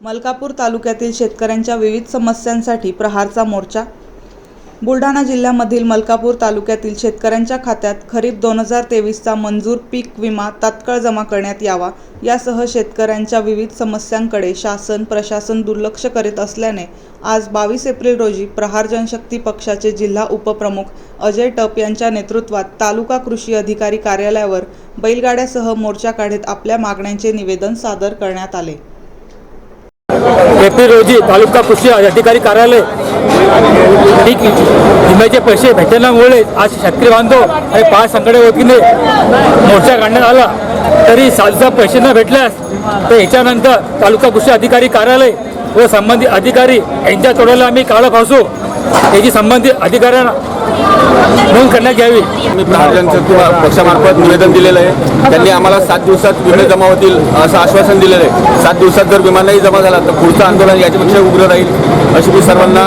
मलकापूर तालुक्यातील शेतकऱ्यांच्या विविध समस्यांसाठी प्रहारचा मोर्चा. बुलढाणा जिल्ह्यामधील मलकापूर तालुक्यातील शेतकऱ्यांच्या खात्यात खरीप दोन हजार तेवीसचा मंजूर पीक विमा तात्काळ जमा करण्यात यावा यासह शेतकऱ्यांच्या विविध समस्यांकडे शासन प्रशासन दुर्लक्ष करीत असल्याने आज बावीस एप्रिल रोजी प्रहार जनशक्ती पक्षाचे जिल्हा उपप्रमुख अजय टप यांच्या नेतृत्वात तालुका कृषी अधिकारी कार्यालयावर बैलगाड्यासह मोर्चा काढत आपल्या मागण्यांचे निवेदन सादर करण्यात आले. एप्रिल रोजी तालुका कृषी अधिकारी कार्यालय पीक विम्याचे पैसे भेटण्यामुळे आज शेतकरी बांधव आणि पाच संघटना वतीने मोर्चा काढण्यात आला. तरी सालचा पैसे न भेटल्यास तर याच्यानंतर तालुका कृषी अधिकारी कार्यालय व संबंधित अधिकारी यांच्या तोड्याला आम्ही काळं फासू याची संबंधित अधिकाऱ्यांना नोंद करण्यात घ्यावी. मी प्रहार किंवा पक्षामार्फत निवेदन दिलेलं आहे. त्यांनी आम्हाला सात दिवसात विमे जमा होतील असं आश्वासन दिलेलं आहे. सात दिवसात जर विमा नाही जमा झाला तर पुढचं आंदोलन याच्यापेक्षा उग्र राहील अशी मी सर्वांना